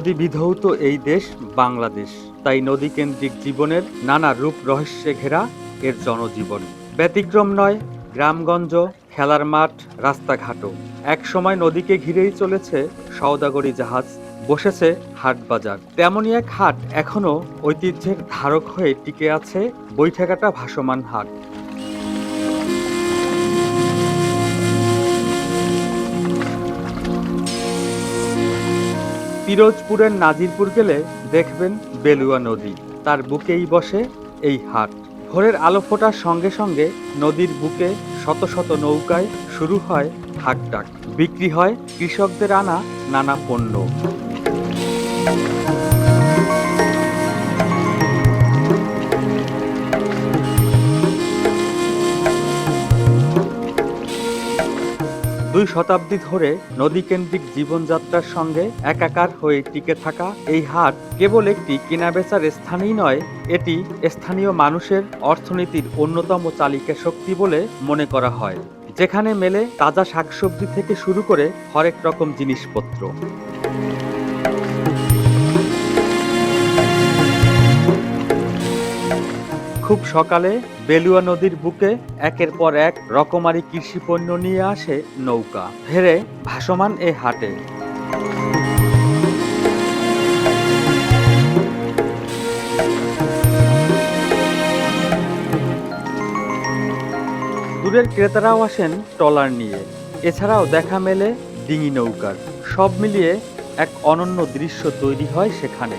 নদী বিধৌত এই দেশ বাংলাদেশ। তাই নদী কেন্দ্রিক জীবনের নানা রূপ রহস্যে ঘেরা এর জনজীবন। ব্যতিক্রম নয়, গ্রামগঞ্জ, খেলার মাঠ, রাস্তাঘাটও। একসময় নদীকে ঘিরেই চলেছে সওদাগরি জাহাজ, বসেছে হাট বাজার। তেমনই এক হাট এখনও ঐতিহ্যের ধারক হয়ে টিকে আছে বৈঠাকাটা ভাসমান হাট। পিরোজপুরের নাজিরপুর গেলে দেখবেন বেলুয়া নদী। তার বুকেই বসে এই হাট। ভোরের আলো ফোটার সঙ্গে সঙ্গে নদীর বুকে শত শত নৌকায় শুরু হয় হাকডাক। বিক্রি হয় কৃষকদের আনা নানা পণ্য। দুই শতাব্দী ধরে নদীকেন্দ্রিক জীবনযাত্রার সঙ্গে একাকার হয়ে টিকে থাকা এই হাট কেবল একটি কেনাবেচার স্থানেই নয়, এটি স্থানীয় মানুষের অর্থনীতির অন্যতম চালিকা শক্তি বলে মনে করা হয়, যেখানে মেলে তাজা শাকসবজি থেকে শুরু করে হরেক রকম জিনিসপত্র। খুব সকালে বেলুয়া নদীর বুকে একের পর এক রকমারি কৃষি পণ্য নিয়ে আসে নৌকা। ভেড়ে ভাসমান এ হাটে। দূরের ক্রেতারাও আসেন ট্রলার নিয়ে। এছাড়াও দেখা মেলে ডিঙি নৌকার। সব মিলিয়ে এক অনন্য দৃশ্য তৈরি হয় সেখানে।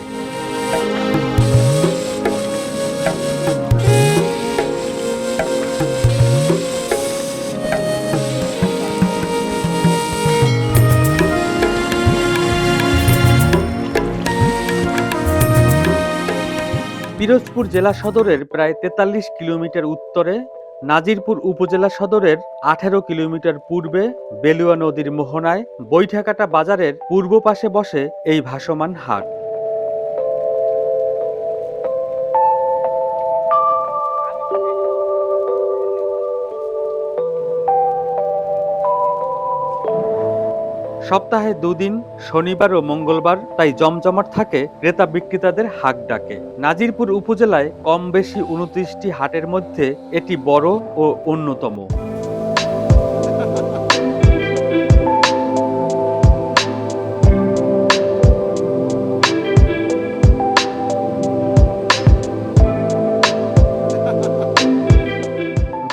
পিরোজপুর জেলা সদরের প্রায় তেতাল্লিশ কিলোমিটার উত্তরে, নাজিরপুর উপজেলা সদরের আঠেরো কিলোমিটার পূর্বে বেলুয়া নদীর মোহনায় বৈঠাকাটা বাজারের পূর্ব পাশে বসে এই ভাসমান হাট। সপ্তাহে দুদিন, শনিবার ও মঙ্গলবার তাই জমজমাট থাকে ক্রেতা বিক্রেতাদের হাক ডাকে। নাজিরপুর উপজেলায় কম বেশি উনত্রিশটি হাটের মধ্যে এটি বড় ও অন্যতম।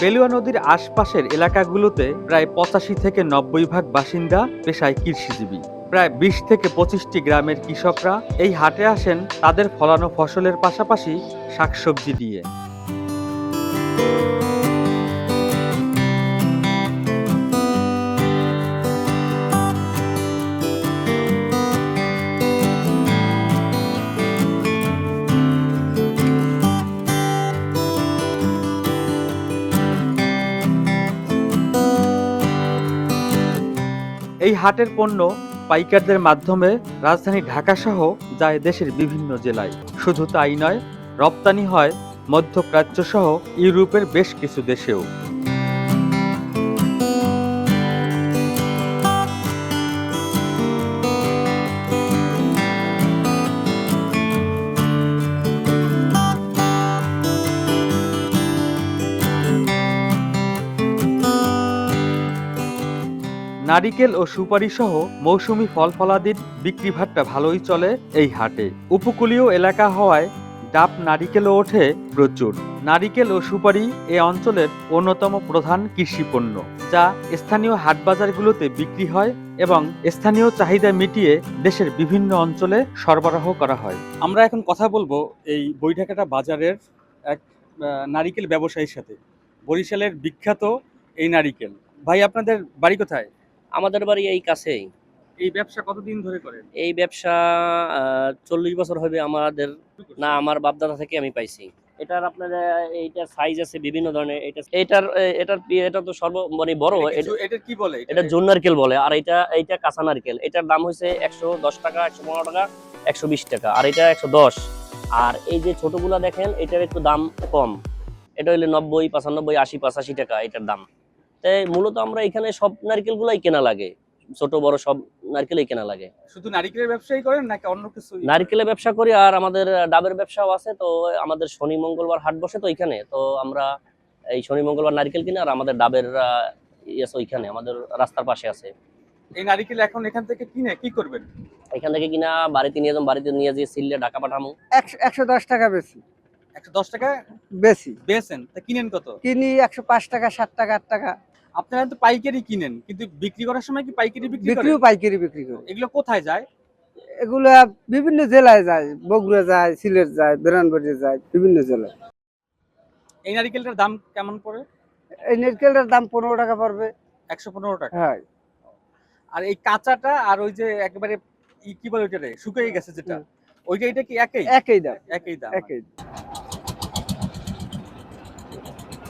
বেলুয়া নদীর আশপাশের এলাকাগুলোতে প্রায় পঁচাশি থেকে নব্বই ভাগ বাসিন্দা পেশায় কৃষিজীবী। প্রায় বিশ থেকে পঁচিশটি গ্রামের কৃষকরা এই হাটে আসেন তাদের ফলানো ফসলের পাশাপাশি শাকসবজি দিয়ে। হাটের পণ্য পাইকারদের মাধ্যমে রাজধানী ঢাকাসহ যায় দেশের বিভিন্ন জেলায়। শুধু তাই নয়, রপ্তানি হয় মধ্যপ্রাচ্য সহ ইউরোপের বেশ কিছু দেশেও। নারিকেল ও সুপারি সহ মৌসুমি ফল ফলাদির বিক্রি ভাট্টা ভালোই চলে এই হাটে। উপকূলীয় এলাকা হওয়ায় ডাব নারিকেলও ওঠে প্রচুর। নারিকেল ও সুপারি এ অঞ্চলের অন্যতম প্রধান কৃষি পণ্য, যা স্থানীয় হাট বাজারগুলোতে বিক্রি হয় এবং স্থানীয় চাহিদা মিটিয়ে দেশের বিভিন্ন অঞ্চলে সরবরাহ করা হয়। আমরা এখন কথা বলব এই বৈঠাকাটা বাজারের এক নারিকেল ব্যবসায়ীর সাথে। বরিশালের বিখ্যাত এই নারিকেল। ভাই, আপনাদের বাড়ি কোথায়? আমাদের বাড়ি এই কাছেই। এই ব্যবসা কতদিন ধরে করেন? এই ব্যবসা চল্লিশ বছর হবে আমাদের না আমার বাপদাদা থেকে আমি পাইছি। এটার আপনার এইটার সাইজ আছে বিভিন্ন ধরনের। এটা এটার এটার এটা তো সর্ব মানে বড় এটা- এটা কি বলে? এটা জোন নারকেল বলে আর এটা এইটা কাঁচা নারকেল। এটার দাম হয়েছে একশো দশ টাকা একশো পনেরো টাকা একশো বিশ টাকা আর এটা একশো দশ। আর এই যে ছোটগুলা দেখেন এটার একটু দাম কম। এটা হইলে নব্বই পঁচানব্বই আশি পঁচাশি টাকা এটার দাম। তাই মূলত আমরা এখানে সব নারকেল গুলাই কেনা লাগে। ছোট বড় সব নারকেলই কেনা লাগে। শুধু নারিকেলের ব্যবসায়ী করেন নাকি অন্য কিছু নারকেলের ব্যবসা করি আর আমাদের ডাবের ব্যবসাও আছে। তো আমাদের শনি মঙ্গলবার হাট বসে তো এখানে। তো আমরা এই শনি মঙ্গলবার নারকেল কিনে আর আমাদের ডাবের আহ, ইয়ে ওইখানে আমাদের রাস্তার পাশে আছে। এই নারিকেল এখন এখান থেকে কিনে কি করবেন? এখান থেকে কিনা বাড়িতে নিয়ে যাব বাড়িতে নিয়ে যেয়ে সিললে ঢাকা পাঠামো। একশো একশো দশ টাকা বেশি। একশো দশ টাকা? বেশি। বেচেন? তা কিনেন কত? কিনি একশো পাঁচ টাকা সাত টাকা আট টাকা। আপনারা তো পাইকারি কিনেন কিন্তু বিক্রি করার সময় কি পাইকারি বিক্রি করেন? বিক্রিও পাইকারি বিক্রি করে। এগুলো কোথায় যায়? এগুলো বিভিন্ন জেলায় যায় বগুড়া যায় সিলেট যায় বেরানবাড়ি যায় বিভিন্ন জেলায়। এই নারিকেলটার দাম কেমন পড়ে? এই নারকেলটার দাম পনেরো টাকা পড়বে। একশো পনেরো টাকা? হ্যাঁ। আর এই কাঁচাটা আর ওই যে একেবারে ই কি বলে ওইটারে শুকিয়ে গেছে যেটা ওইটা এটা কি একই? একই দাম। একই দাম। একই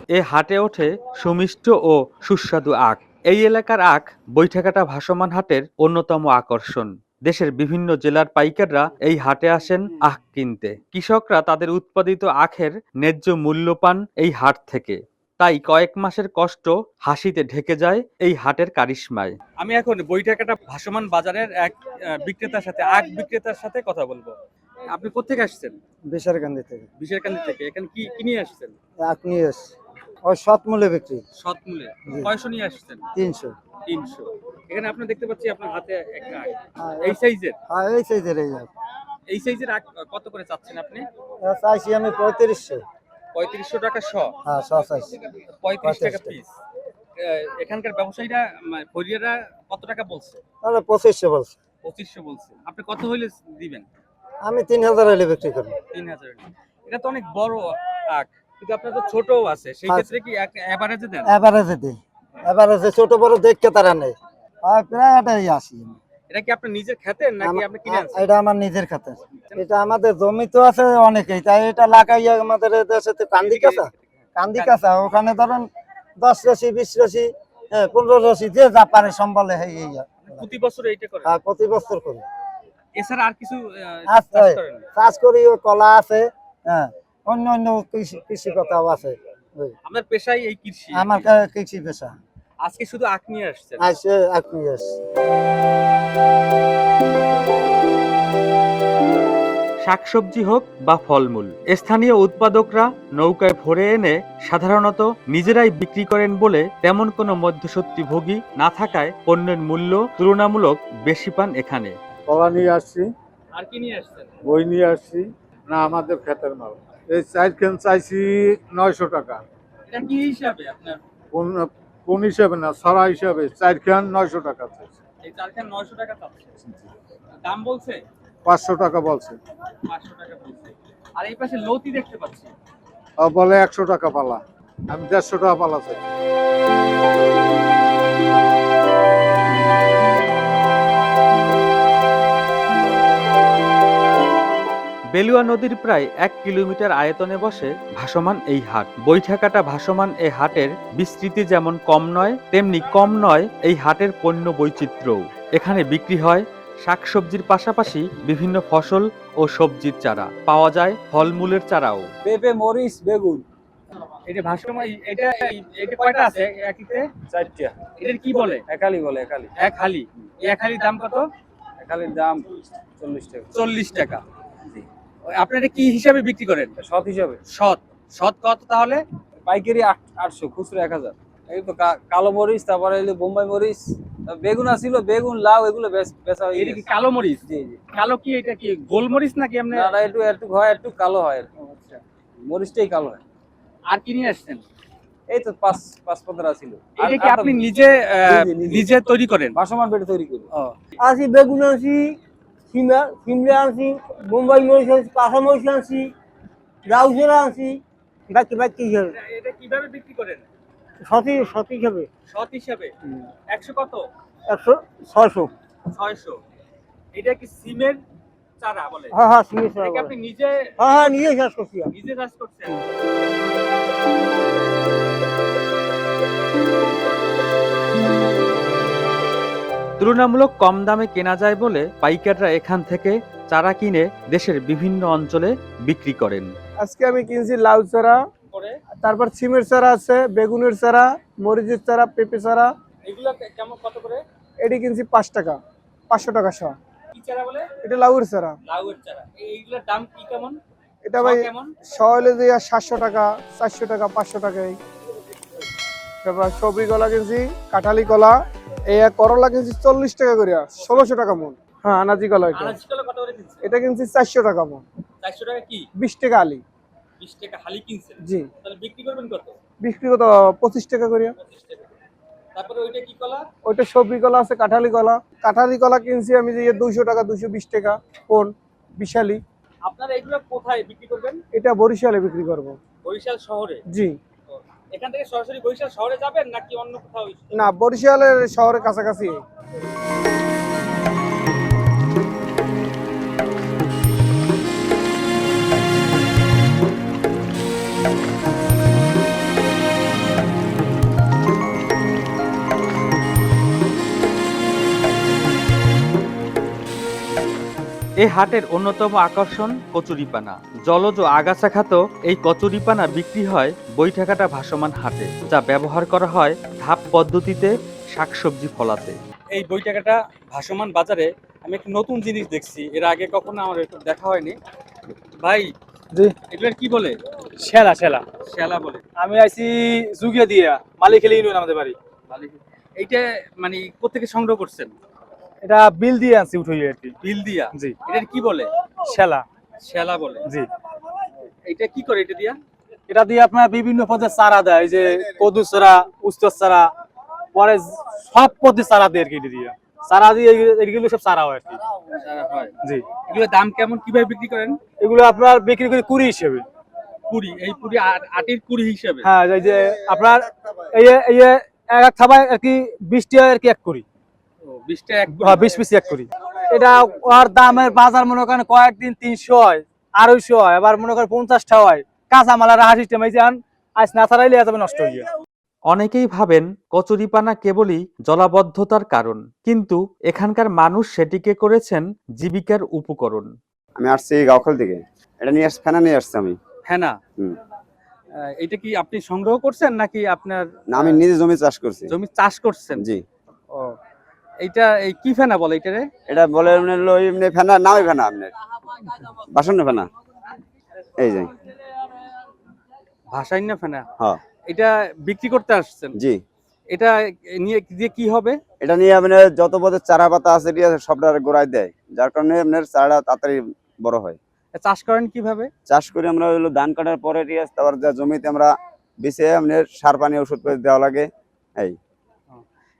এ হাটে ওঠে সুমিষ্ট ও সুস্বাদু আখ। এই এলাকার আখ বৈঠাকাটা ভাসমান হাটের অন্যতম আকর্ষণ। দেশের বিভিন্ন জেলার পাইকাররা এই হাটে আসেন আখ কিনতে। কৃষকরা তাদের উৎপাদিত আখের ন্যায্য মূল্য পান এই হাট থেকে। তাই কয়েক মাসের কষ্ট হাসিতে ঢেকে যায় এই হাটের কারিশমায়। আমি এখন বৈঠাকাটা ভাসমান বাজারের এক বিক্রেতার সাথে আখ বিক্রেতার সাথে কথা বলব। আপনি কোথেকে আসছেন? বেসরকান্দি থেকে। বিশেরকান্দি থেকে। এখানে কি কি নিয়ে আসছেন? আখ নিয়ে এসছি ওই সৎ মূল্যে বিক্রি। সৎ মূল্যে। কয়শো নিয়ে আসছেন? তিনশো। তিনশো। এখানে আপনি দেখতে পাচ্ছি আপনার হাতে একটা আখ। এই সাইজের? হ্যাঁ এই সাইজের এই আখ। এই সাইজের আখ কত করে চাচ্ছেন আপনি? এটা চাইছি আমি পঁয়ত্রিশশো। পঁয়ত্রিশশো টাকা শ। হ্যাঁ শ চাইছি। পঁয়ত্রিশ টাকা 35 টাকা। পিস এখানকার ব্যবসায়ীরা ফরিয়ারা কত টাকা বলছে? তাহলে পঁচিশশো বলছে। পঁচিশশো বলছে। আপনি কত হইলে দিবেন? আমি তিন হাজার হলে বিক্রি করি তিন হাজার এটা তো অনেক বড় আখ। কিন্তু আপনার তো ছোটও আছে সেই আচ্ছা। ক্ষেত্রে কি এভারেজে দেন? এবারেজে দিই। এবারেজে ছোট বড় দেখতে তারা নেই। আর প্রায় এটাই আসি এটা কি আপনি নিজের খেতেন নাকি আপনি কিনে আনছেন? এটা আমার নিজের খাতে এটা আমাদের জমি তো আছে অনেকেই তাই এটা লাগাইয়া আমাদের দেশে তো কান্দি কাঁচা। কান্দি কাঁচা ওখানে ধরেন দশ রশি বিশ রশি হ্যাঁ, পনেরো রশি যে যা পারে সম্বলে হয়ে। প্রতি বছর এইটা করেন? আর প্রতি বছর করি। এছাড়া আর কিছু আহ, চাষ করি কলা আছে হ্যাঁ অন্য অন্য কৃষি কৃষি কথাও আছে আপনার পেশাই এই কৃষি? আমার কা- কৃষি পেশা। আজকে শুধু আখ নিয়ে আসছেন আসে আপনি আসে শাকসবজি হোক বা ফলমূল স্থানীয় উৎপাদকরা নৌকায় ভরে এনে সাধারণত নিজেরাই বিক্রি করেন বলে তেমন কোনো মধ্যসত্ত্বভোগী না থাকায় পণ্যের মূল্য তুলনামূলক বেশি পান এখানে। কলা নিয়ে আসছি। আর কি নিয়ে আসছেন? বই নিয়ে আসছি। না আমাদের ক্ষেতের মাল। এই চার কেন চাইছি নয়শো টাকা। এটা কি হিসাবে আপনার? কোন কোন হিসাবে না সারা হিসাবে চার খান নয়শো টাকা চাইছি। এই চারখান নয়শো টাকা চাচ্ছে দাম বলছে? পাঁচশো টাকা বলছে। পাঁচশো টাকা বলছে। আর এই পাশে লতি দেখতে পাচ্ছি। বলে একশো টাকা পালা। আমি দেড়শো টাকা পালা চাই বেলুয়া নদীর প্রায় এক কিলোমিটার আয়তনে বসে ভাসমান এই হাট। বৈঠাকাটা ভাসমান এই হাটের বিস্তৃতি যেমন কম নয় তেমনি কম নয় এই হাটের পণ্য বৈচিত্র্যও। এখানে বিক্রি হয় শাকসবজির পাশাপাশি বিভিন্ন ফসল ও সবজির চারা। পাওয়া যায় ফলমূলের চারাও। পেঁপে মরিচ বেগুন। এটা ভাসমান এটা এটা কয়টা আছে একইতে চারটা। এটার কি বলে? একালি বলে একালি এক হালি এক হালির দাম কত? একালির দাম চল্লিশ টাকা। চল্লিশ টাকা। আপনারা কি হিসাবে বিক্রি করেন? সৎ হিসাবে। সৎ। সৎ কত তাহলে? পাইকারি আটশো খুচরো এক হাজার। এই তো কালো মরিচ তারপরে এলো বোম্বাই মরিচ বেগুন আসিল বেগুন লাউ এগুলো বেচা হয়ে এটা কি গেছে। কালো মরিচ? জি জি। কালো কি এটা কি গোলমরিচ নাকি আপনি না একটু একটু হয় একটু কালো হয় মরিচটাই কালো হয়। আর কি নিয়ে আসছেন? এই তো পাঁচ পাঁচ পনেরো ছিল এটা কি আপনি নিজে আহ, নিজে, তৈরি করেন? বাসমান বেটে তৈরি করি। আনছি বেগুন আনছি সিমলা সিমলা আনছি মুম্বাই মরিচ আনছি কাঁচা মরিচ আনছি রাউজেরা আনছি বাকি বাকি হিসাবে। এটা কীভাবে বিক্রি করেন? সতী সতী হিসাবে। সৎ হিসাবে? একশো কত? একশো ছয়শো। ছয়শো। এটা কি সিমের চারা বলে? হ্যাঁ হ্যাঁ সিমের কি আপনি নিজে হ্যাঁ হ্যাঁ নিয়ে চাষ করছি নিজে চাষ করছেন? তুলনামূলক কম দামে কেনা যায় বলে পাইকাররা এখান থেকে চারা কিনে দেশের বিভিন্ন অঞ্চলে বিক্রি করেন। আজকে আমি কিনছি লাউ চারা তারপর সিমের চারা আছে বেগুনের চারা মরিচের চারা পেঁপে চারা। এগুলো কেমন কত করে? এটি কিনছি পাঁচ টাকা পাঁচশো টাকা শ। কি চারা বলে? এটা লাউয়ের চারা। লাউয়ের চারা। এইগুলোর দাম কি কেমন? এটা ভাই কেমন? শ দিয়ে সাতশো টাকা চারশো টাকা পাঁচশো টাকা তারপর সবজি কলা কিনছি কাঁঠালি কলা এই করলা কিনছি চল্লিশ টাকা করে ষোলোশো টাকা মন। হ্যাঁ আনাজি কলা এটা। এটা কিনছি চারশো টাকা মন। চারশো টাকা কি? বিশ টাকা আলি। বিশ টাকা হালি কিনছেন? জি। তাহলে বিক্রি করবেন কত? বিক্রি কত? পঁচিশ টাকা করে। তারপরে ওইটা কি কলা? ওইটা সবজি কলা আছে কাঁঠালি কলা। কাঁঠালি কলা কিনছি আমি যে দুইশো টাকা দুইশো বিশ টাকা কোন বিশালি। আপনারা এগুলো কোথায় বিক্রি করবেন? এটা বরিশালে বিক্রি করব। বরিশাল শহরে? জি। এখান থেকে সরাসরি বরিশাল শহরে যাবেন নাকি অন্য কোথাও? না বরিশালের শহরের কাছাকাছি। এই হাটের অন্যতম আকর্ষণ কচুরিপানা। জলজ আগাছা খাত এই কচুরিপানা বিক্রি হয় বৈঠাকাটা ভাসমান হাটে যা ব্যবহার করা হয় ধাপ পদ্ধতিতে শাকসবজি ফলাতে। এই বৈঠাকাটা ভাসমান বাজারে আমি একটা নতুন জিনিস দেখছি। এর আগে কখনো আমার একটু দেখা হয়নি। ভাই জি। কি বলে? শেলা শেলা। শ্যালা বলে। আমি আইছি জুগিয়া দিয়া মালিক খেলে ইউনিয়ন আমাদের বাড়ি। এইটা মানে কোথেকে সংগ্রহ করছেন? এটা বিল দিয়ে আনছি উঠই আর কি। বিল দিয়া? জি। এটার কি বলে? শেলা। শ্যালা বলে। জি। এটা কি করে এটা দিয়া? এটা দিয়ে আপনার বিভিন্ন পদের চারা দেয় যে কদু চারা উস্তর চারা পরে সব পদের চারা দেয় আর কি দিয়ে। চারা দিয়ে এগুলো- এগুলো সব চারা হয় আর কি। জি। এগুলোর দাম কেমন? কীভাবে বিক্রি করেন? এগুলো আপনার বিক্রি করে কুড়ি হিসেবে। কুড়ি এই কুড়ি আট- আটির কুড়ি হিসেবে? হ্যাঁ এই যে আপনার এই এক থাবায় আর কি বিশ টাকা আর কি এক কুড়ি। হ্যাঁ বিশ পিস এক করি। এটা ওর দামের বাজার মনে করেন কয়েকদিন তিনশো হয় আড়াইশো হয় এবার মনে করেন পঞ্চাশটা হয়। কাঁচা হাসি আজ না ছাড়াইলে নষ্ট হয়ে যায় অনেকেই ভাবেন কচুরিপানা কেবলই জলাবদ্ধতার কারণ কিন্তু এখানকার মানুষ সেটিকে করেছেন জীবিকার উপকরণ। আমি আসছি গাওখাল থেকে। এটা নিয়ে আসছি ফেনা নিয়ে আসছি আমি। হ্যাঁ না আহ, এটা কি আপনি সংগ্রহ করছেন নাকি আপনার আমি নিজে জমি চাষ করছি। জমি চাষ করছেন? জি। ও এইটা এই কি ফেনা বলে এটারে এটা বলে এমনি ফেনা নামই ফেনা আপনার বাসন ফেনা। এই যে। ভাষাইন্য ফেনা? হ্যাঁ। এটা বিক্রি করতে আসছেন? জি। এটা নিয়ে দিয়ে কি হবে? এটা নিয়ে আপনার যত পদের চারা পাতা আছে দিয়ে সবটা গোড়ায় দেয়। যার কারণে আপনার চারাটা তাড়াতাড়ি বড় হয়। চাষ করেন কীভাবে? চাষ করে আমরা হলো ধান কাটার পরে দিয়ে তারপর যা জমিতে আমরা বিছে আপনার সার পানি ওষুধ করে দেওয়া লাগে। এই।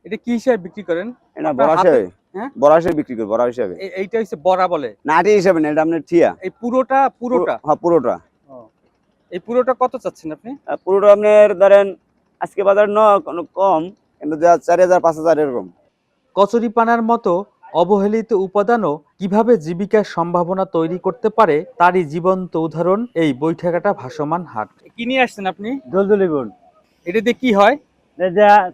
এটা কি হিসাবে বিক্রি করেন? এটা বড়া হিসাবে। হ্যাঁ? বড়া হিসেবে বিক্রি করি বড়া হিসাবে। এইটা হচ্ছে বড়া বলে। নাটি হিসাবে না এটা আপনার ঠিয়া। এই পুরোটা পুরোটা? হ্যাঁ পুরোটা। এই পুরোটা কত চাচ্ছেন আপনি? পুরোটা আপনার ধরেন আজকে বাজার ন কোনো কম কিন্তু চারি হাজার পাঁচ হাজার এরকম। কচুরিপানার মতো অবহেলিত উপাদানও কীভাবে জীবিকার সম্ভাবনা তৈরি করতে পারে তারই জীবন্ত উদাহরণ এই বৈঠাকাটা ভাসমান হাট। কি নিয়ে আসছেন আপনি? দলদলি গুণ এটা দিয়ে কি হয়?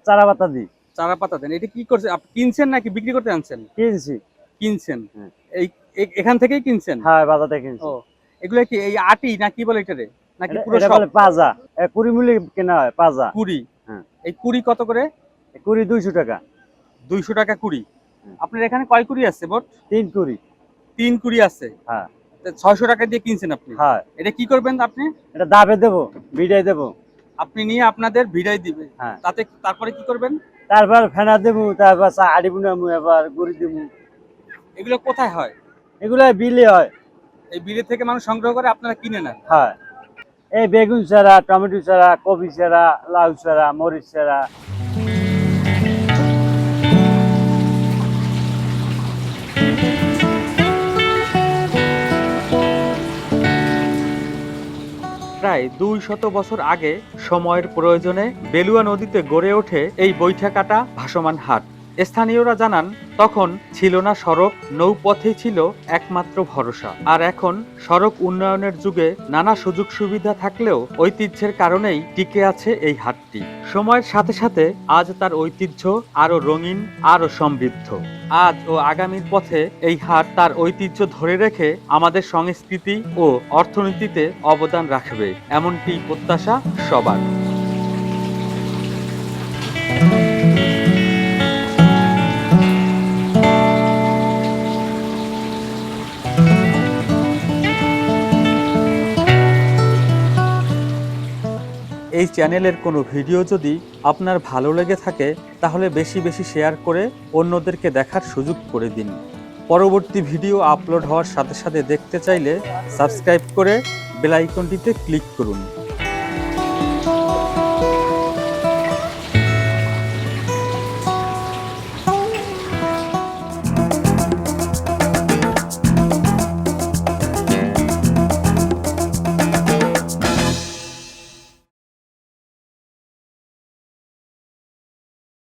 চারা পাতা দিই। চারা পাতা দেন। এটা কি করছে? আপনি কিনছেন নাকি বিক্রি করতে আনছেন? কিনছি। কিনছেন। হ্যাঁ। এই এখান থেকেই কিনছেন? হ্যাঁ বাজাতে কিনছি। ও এগুলো কি এই আটি না কি বলে এটারে? নাকি পুরো সব? পাজা। কুড়ি মিলি কেনা হয় পাজা। কুড়ি। হ্যাঁ। এই কুড়ি কত করে? কুড়ি দুইশো টাকা। দুইশো টাকা কুড়ি। হুম। আপনার এখানে কয় কুড়ি আছে মোট? তিন কুড়ি। তিন কুড়ি আছে। হ্যাঁ। ছয়শো টাকা দিয়ে কিনছেন আপনি? হ্যাঁ। এটা কি করবেন আপনি? এটা দাবে দেবো বিদায় দেবো। আপনি নিয়ে আপনাদের ভিড়াই দিবে। হ্যাঁ। তাতে তারপরে কি করবেন? তারপর ফেনা দেবো তারপর আড়ি বুনামু এবার গুড়ি দেবো। এগুলো কোথায় হয়? এগুলো বিলে হয়। এই বিলে থেকে মানুষ সংগ্রহ করে আপনারা কিনে নেন? হ্যাঁ। এই বেগুন চারা টমেটো চারা কপি চারা লাউ চারা মরিচ চারা প্রায় দুই শত বছর আগে সময়ের প্রয়োজনে বেলুয়া নদীতে গড়ে ওঠে এই বৈঠাকাটা ভাসমান হাট। স্থানীয়রা জানান, তখন ছিল না সড়ক নৌপথেই ছিল একমাত্র ভরসা। আর এখন সড়ক উন্নয়নের যুগে নানা সুযোগ সুবিধা থাকলেও ঐতিহ্যের কারণেই টিকে আছে এই হাটটি। সময়ের সাথে সাথে আজ তার ঐতিহ্য আরও রঙিন আরও সমৃদ্ধ। আজ ও আগামীর পথে এই হাট তার ঐতিহ্য ধরে রেখে আমাদের সংস্কৃতি ও অর্থনীতিতে অবদান রাখবে, এমনটি প্রত্যাশা সবার। চ্যানেলের কোনো ভিডিও যদি আপনার ভালো লেগে থাকে, তাহলে বেশি বেশি শেয়ার করে অন্যদেরকে দেখার সুযোগ করে দিন। পরবর্তী ভিডিও আপলোড হওয়ার সাথে সাথে দেখতে চাইলে সাবস্ক্রাইব করে বেলাইকনটিতে ক্লিক করুন।